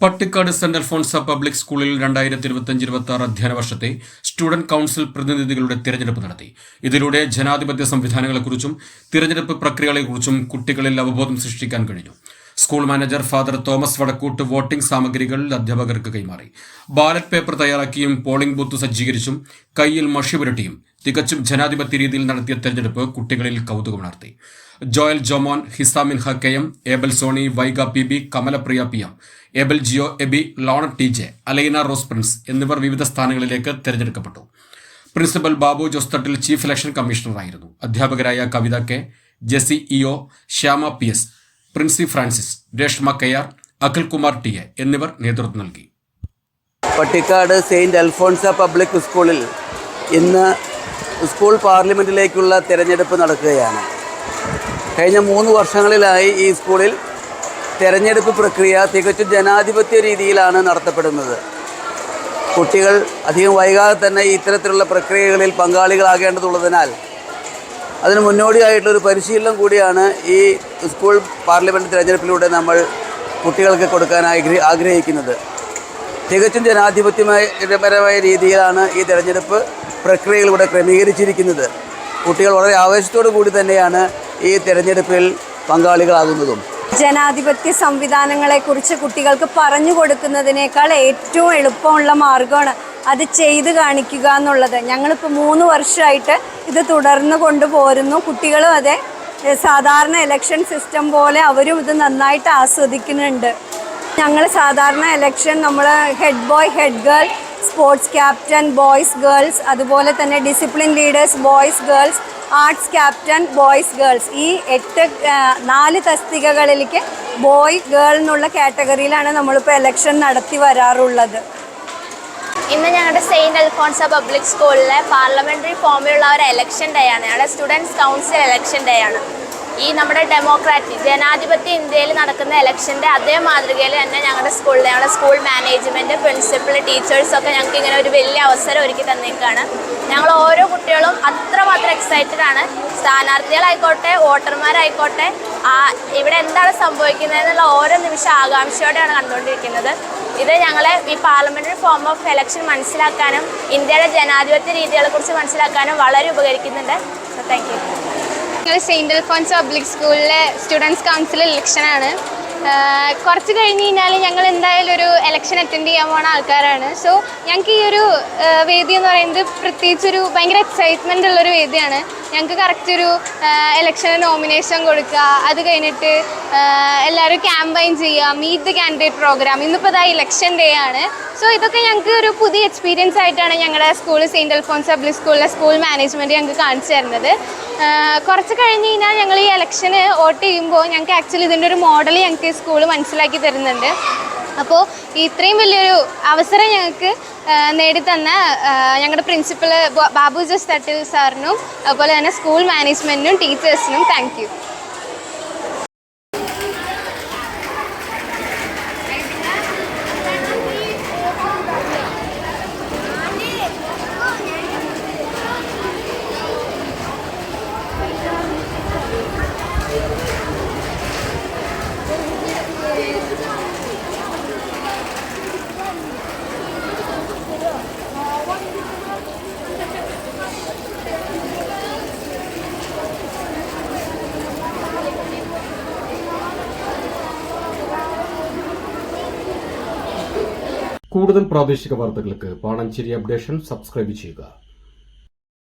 Pattikkad saint Alphonsa public സ്കൂളിൽ രണ്ടായിരത്തി ഇരുപത്തിയഞ്ച് ഇരുപത്തി ആറ് അധ്യയന വർഷത്തെ സ്റ്റുഡന്റ് കൗൺസിൽ പ്രതിനിധികളുടെ തിരഞ്ഞെടുപ്പ് നടത്തി. ഇതിലൂടെ ജനാധിപത്യ സംവിധാനങ്ങളെക്കുറിച്ചും തിരഞ്ഞെടുപ്പ് പ്രക്രിയകളെക്കുറിച്ചും കുട്ടികളിൽ അവബോധം സൃഷ്ടിക്കാൻ കഴിഞ്ഞു. School manager father Thomas Vadakkoot voting സാമഗ്രികൾ അധ്യാപകർക്ക് കൈമാറി. ബാലറ്റ് പേപ്പർ തയ്യാറാക്കിയും പോളിംഗ് ബൂത്ത് സജ്ജീകരിച്ചും കയ്യിൽ മഷി പുരട്ടിയും തികച്ചും ജനാധിപത്യ രീതിയിൽ നടത്തിയ തെരഞ്ഞെടുപ്പ് കുട്ടികളിൽ കൗതുകമുണർത്തി Joel Jomon Hisaminha K M Abel Soni Vaiga P B Kamalapriya P M Abel Jio Eby loan T J Alaina Rose Prince എന്നിവർ വിവിധ സ്ഥാനങ്ങളിലേക്ക് തിരഞ്ഞെടുക്കപ്പെട്ടു. Principal Babu Josthattil chief election കമ്മീഷണറായിരുന്നു. അധ്യാപകരായ Kavitha K Jessy E O Shyama P S Princy Francis Reshma K R Akhilkumar T A എന്നിവർ നേതൃത്വം നൽകി. Pattikkad Saint Alphonsa public സ്കൂളിൽ ഇന്ന് സ്കൂൾ പാർലമെന്റിലേക്കുള്ള തിരഞ്ഞെടുപ്പ് നടക്കുകയാണ്. കഴിഞ്ഞ മൂന്ന് വർഷങ്ങളിലായി ഈ സ്കൂളിൽ തിരഞ്ഞെടുപ്പ് പ്രക്രിയ തികച്ചും ജനാധിപത്യ രീതിയിലാണ് നടത്തപ്പെടുന്നത്. കുട്ടികൾ അധികം വൈകാതെ തന്നെ ഇത്തരത്തിലുള്ള പ്രക്രിയകളിൽ പങ്കാളികളാകേണ്ടതുള്ളതിനാൽ അതിന് മുന്നോടിയായിട്ടുള്ളൊരു പരിശീലനം കൂടിയാണ് ഈ സ്കൂൾ പാർലമെന്റ് തിരഞ്ഞെടുപ്പിലൂടെ നമ്മൾ കുട്ടികൾക്ക് കൊടുക്കാൻ ആഗ്രഹി ആഗ്രഹിക്കുന്നത്. തികച്ചും ജനാധിപത്യപരമായ രീതിയിലാണ് ഈ തിരഞ്ഞെടുപ്പ് പ്രക്രിയകളിലൂടെ ക്രമീകരിച്ചിരിക്കുന്നത്. കുട്ടികൾ വളരെ ആവേശത്തോടു കൂടി തന്നെയാണ് ഈ തിരഞ്ഞെടുപ്പിൽ പങ്കാളികളാകുന്നതും. ജനാധിപത്യ സംവിധാനങ്ങളെക്കുറിച്ച് കുട്ടികൾക്ക് പറഞ്ഞു കൊടുക്കുന്നതിനേക്കാൾ ഏറ്റവും എളുപ്പമുള്ള മാർഗമാണ് അത് ചെയ്ത് കാണിക്കുക എന്നുള്ളത്. ഞങ്ങളിപ്പോൾ മൂന്ന് വർഷമായിട്ട് ഇത് തുടർന്ന് കൊണ്ടുപോരുന്നു കുട്ടികളും അതെ സാധാരണ ഇലക്ഷൻ സിസ്റ്റം പോലെ അവരും ഇത് നന്നായിട്ട് ആസ്വദിക്കുന്നുണ്ട്. ഞങ്ങൾ സാധാരണ ഇലക്ഷൻ നമ്മൾ head boy head girl sports captain boys girls അതുപോലെ തന്നെ discipline leaders boys girls arts captain boys girls. ഈ എട്ട് നാല് തസ്തികകളിലേക്ക് ബോയ് ഗേൾ എന്നുള്ള കാറ്റഗറിയിലാണ് നമ്മളിപ്പോൾ എലക്ഷൻ നടത്തി വരാറുള്ളത്. ഇന്ന് ഞങ്ങളുടെ സെയിന്റ് അൽഫോൺസ പബ്ലിക് സ്കൂളിലെ പാർലമെന്ററി ഫോമിലുള്ള ഒരു എലക്ഷൻ ഡേ ആണ്. ഞങ്ങളുടെ സ്റ്റുഡൻസ് കൗൺസിൽ എലക്ഷൻ ഡേ ആണ്. ഈ നമ്മുടെ ഡെമോക്രാറ്റിക് ജനാധിപത്യ ഇന്ത്യയിൽ നടക്കുന്ന എലക്ഷന്റെ അതേ മാതൃകയിൽ തന്നെ ഞങ്ങളുടെ സ്കൂളിൽ ഞങ്ങളുടെ സ്കൂൾ മാനേജ്മെന്റ് പ്രിൻസിപ്പൽ ടീച്ചേഴ്സൊക്കെ ഞങ്ങൾക്ക് ഇങ്ങനെ ഒരു വലിയ അവസരം ഒരുക്കി തന്നേക്കാണ് ഞങ്ങൾ ഓരോ കുട്ടികളും അത്രമാത്രം എക്സൈറ്റഡ് ആണ്. സ്ഥാനാർത്ഥികളായിക്കോട്ടെ വോട്ടർമാരായിക്കോട്ടെ ആ ഇവിടെ എന്താണ് സംഭവിക്കുന്നതെന്നുള്ള ഓരോ നിമിഷം ആകാംക്ഷയോടെയാണ് കണ്ടുകൊണ്ടിരിക്കുന്നത്. ഇത് ഞങ്ങളെ ഈ പാർലമെന്ററി ഫോം ഓഫ് എലക്ഷൻ മനസ്സിലാക്കാനും ഇന്ത്യയുടെ ജനാധിപത്യ രീതികളെക്കുറിച്ച് മനസ്സിലാക്കാനും വളരെ ഉപകരിക്കുന്നുണ്ട്. താങ്ക് യു ഞങ്ങൾ സെയിന്റ് അൽഫോൺസ് പബ്ലിക് സ്കൂളിലെ സ്റ്റുഡൻസ് കൗൺസിൽ ഇലക്ഷനാണ്. കുറച്ച് കഴിഞ്ഞ് കഴിഞ്ഞാൽ ഞങ്ങൾ എന്തായാലും ഒരു ഇലക്ഷൻ അറ്റൻഡ് ചെയ്യാൻ പോണ ആൾക്കാരാണ്. സോ ഞങ്ങൾക്ക് ഈ ഒരു വേദി എന്ന് പറയുന്നത് പ്രത്യേകിച്ചൊരു ഭയങ്കര എക്സൈറ്റ്മെന്റ് ഉള്ളൊരു വേദിയാണ്. ഞങ്ങൾക്ക് കറക്റ്റ് ഒരു ഇലക്ഷന് നോമിനേഷൻ കൊടുക്കുക. അത് കഴിഞ്ഞിട്ട് എല്ലാവരും ക്യാമ്പയിൻ ചെയ്യുക മീറ്റ് ദി കാൻഡിഡേറ്റ് പ്രോഗ്രാം ഇന്നിപ്പോൾ ഇതാ ഇലക്ഷൻ ഡേ ആണ്. സോ ഇതൊക്കെ ഞങ്ങൾക്ക് ഒരു പുതിയ എക്സ്പീരിയൻസ് ആയിട്ടാണ് ഞങ്ങളുടെ സ്കൂൾ സെയിന്റ് അൽഫോൺസ് പബ്ലിക് സ്കൂളിലെ സ്കൂൾ മാനേജ്മെന്റ് ഞങ്ങൾക്ക് കാണിച്ചു തരുന്നത്. കുറച്ച് കഴിഞ്ഞ് കഴിഞ്ഞാൽ ഞങ്ങൾ ഈ ഇലക്ഷന് വോട്ട് ചെയ്യുമ്പോൾ ഞങ്ങൾക്ക് ആക്ച്വലി ഇതിന്റെ ഒരു മോഡൽ ഞങ്ങൾക്ക് സ്കൂൾ മനസ്സിലാക്കി തരുന്നുണ്ട്. അപ്പോൾ ഇത്രയും വലിയൊരു അവസരം ഞങ്ങൾക്ക് നേടിത്തന്ന ഞങ്ങളുടെ പ്രിൻസിപ്പൽ ബാബു ജസ് തട്ടിൽ സാറിനും അതുപോലെ തന്നെ സ്കൂൾ മാനേജ്മെന്റിനും ടീച്ചേഴ്സിനും താങ്ക് കൂടുതൽ പ്രാദേശിക വാർത്തകൾക്ക് പാണഞ്ചേരി അപ്ഡേഷൻ സബ്സ്ക്രൈബ് ചെയ്യുക